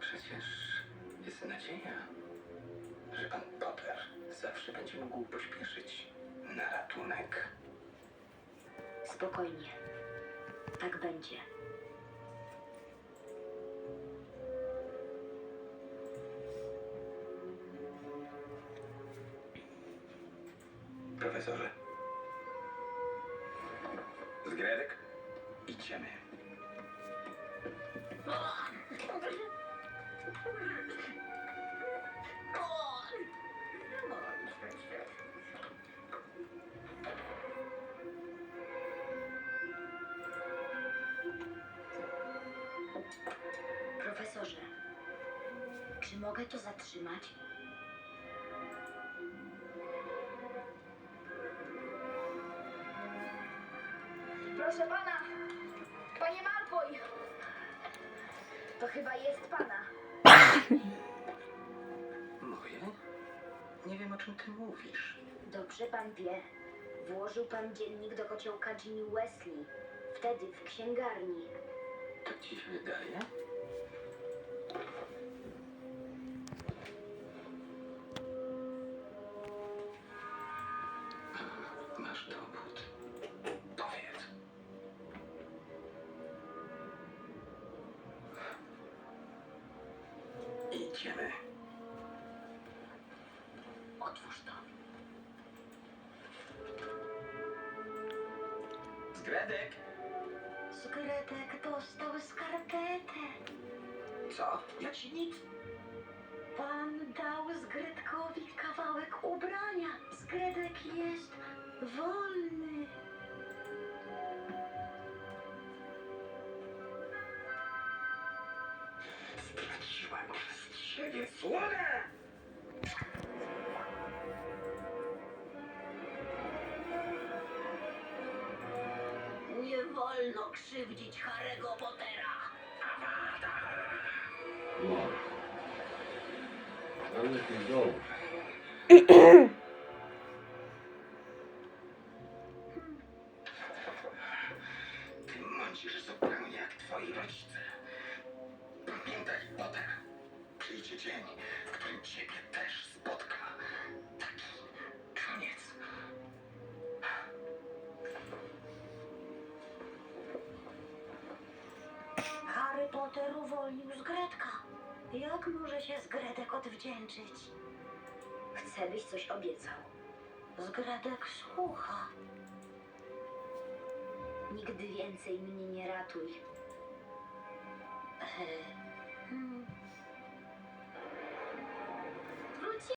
Przecież jest nadzieja, że pan Potter zawsze będzie mógł pośpieszyć na ratunek. Spokojnie. Tak będzie. Profesorze. Zgredek? Idziemy. Profesorze, czy mogę to zatrzymać? Proszę pana! Panie Malfoy! To chyba jest pana. Moje? Nie wiem, o czym ty mówisz. Dobrze pan wie. Włożył pan dziennik do kociołka Ginny Wesley. Wtedy w księgarni. Tak ci się wydaje? Idziemy. Otwórz to. Zgredek! Zgredek dostał skarpetę. Co? Ja ci nic. Pan dał przez ciebie słonę! Nie wolno krzywdzić Harry'ego Pottera. Ale lepiej dobrze. Ty mącisz zupełnie jak twoi rodzice. Dzień, w którym ciebie też spotka. Taki koniec. Harry Potter uwolnił Zgredka. Jak może się Zgredek odwdzięczyć? Chcę, byś coś obiecał. Zgredek słucha. Nigdy więcej mnie nie ratuj. E,